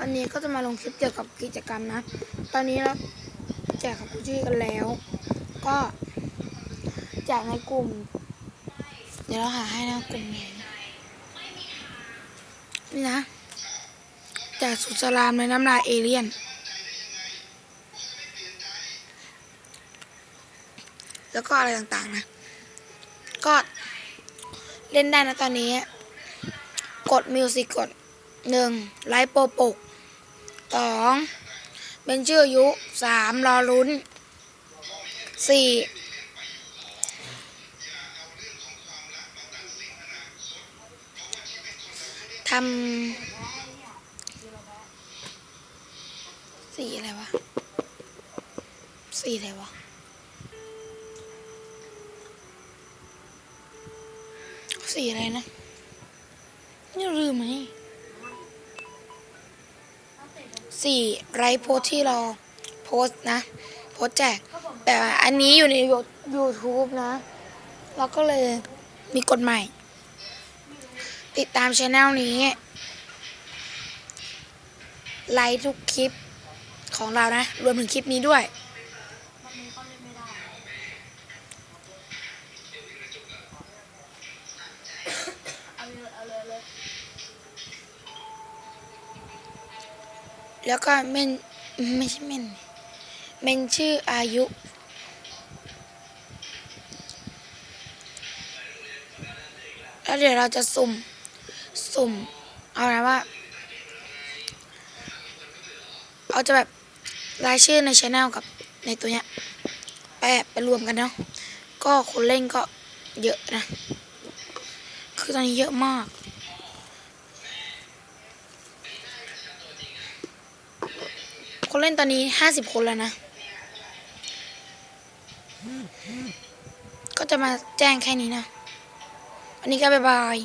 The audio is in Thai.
วันนี้ก็จะมาลงคลิปเกี่ยวกับกิจกรรมนะ ตอนนี้เราแจกของชื่อกันแล้ว ก็แจกในกลุ่ม เดี๋ยวเราหาให้นะกลุ่มไหนนี่นะแจกสุดสลามในน้ำลายเอเลี่ยน แล้วก็อะไรต่างๆนะ ก็เล่นได้นะตอนนี้ กดมิวสิกกดหนึ่งไลฟ์โปรปก สองเป็นชื่ออายุสามรอลุ้นสี่ทำสี่อะไรวะสี่อะไรวะสีอะไรนะนี่ลืมไหม สีไรโพสที่เราโพสนะ โพสแจก แต่อันนี้อยู่ในยูทูบนะ เราก็เลยมีกฎใหม่ ติดตามช anel นี้ ไลค์ทุกคลิปของเรานะ รวมถึงคลิปนี้ด้วย แล้วก็เมนไม่ใช่เมนเมนชื่ออายุ แล้วเดี๋ยวเราจะสุ่ม สุ่ม เอานะว่า เอาจะแบบรายชื่อในช anel กับในตัวเนี้ยไปแบไปรวมกันเนาะ ก็คนเล่นก็เยอะนะ คือตอนนี้เยอะมาก คนเล่นตอนนี้ห้าสิบคนแล้วนะ ก็จะมาแจ้งแค่นี้นะ วันนี้ก็บ๊ายบาย